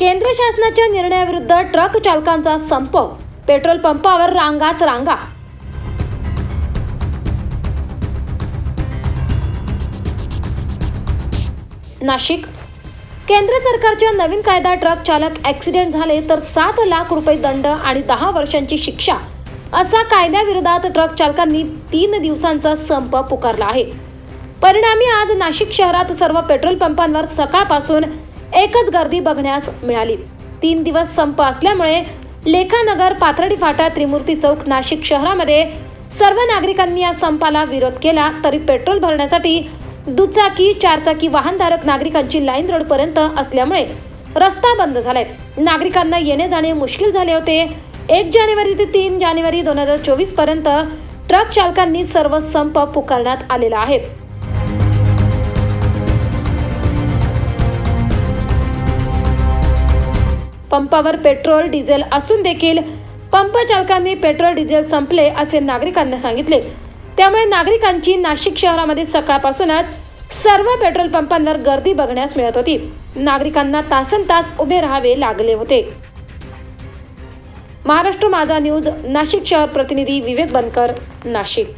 केंद्र शासनाच्या निर्णयाविरुद्ध ट्रक चालकांचा संप पेट्रोल पंपावर रांगाच रांगा. नाशिक. केंद्र सरकारच्या नवीन कायदा ट्रक चालक ॲक्सिडेंट झाले तर सात लाख रुपये दंड आणि दहा वर्षांची शिक्षा. असा कायद्याविरोधात ट्रक चालकांनी तीन दिवसांचा संप पुकारला आहे. परिणामी आज नाशिक शहरात सर्व पेट्रोल पंपांवर सकाळपासून एकच गर्दी बघण्यास मिळाली. तीन दिवस संप असल्यामुळे लेखानगर पाथर्डी फाटा त्रिमूर्ती चौक नाशिक शहरामध्ये सर्व नागरिकांनी या संपाला विरोध केला तरी पेट्रोल भरण्यासाठी दुचाकी चारचाकी वाहनधारक नागरिकांची लाईन रोडपर्यंत असल्यामुळे रस्ता बंद झालाय. नागरिकांना येणे जाणे मुश्किल झाले होते. एक जानेवारी ते तीन जानेवारी दोन हजार चोवीसपर्यंत ट्रक चालकांनी सर्व संप पुकारण्यात आलेला आहे. पंपावर पेट्रोल डिझेल असून देखील पंप चालकांनी पेट्रोल डिझेल संपले असे नागरिकांना सांगितले. त्यामुळे नागरिकांची नाशिक शहरामध्ये सकाळपासूनच सर्व पेट्रोल पंपांवर गर्दी बघण्यास मिळत होती. नागरिकांना तासन तास उभे राहावे लागले होते. महाराष्ट्र माझा न्यूज नाशिक शहर प्रतिनिधी विवेक बनकर नाशिक.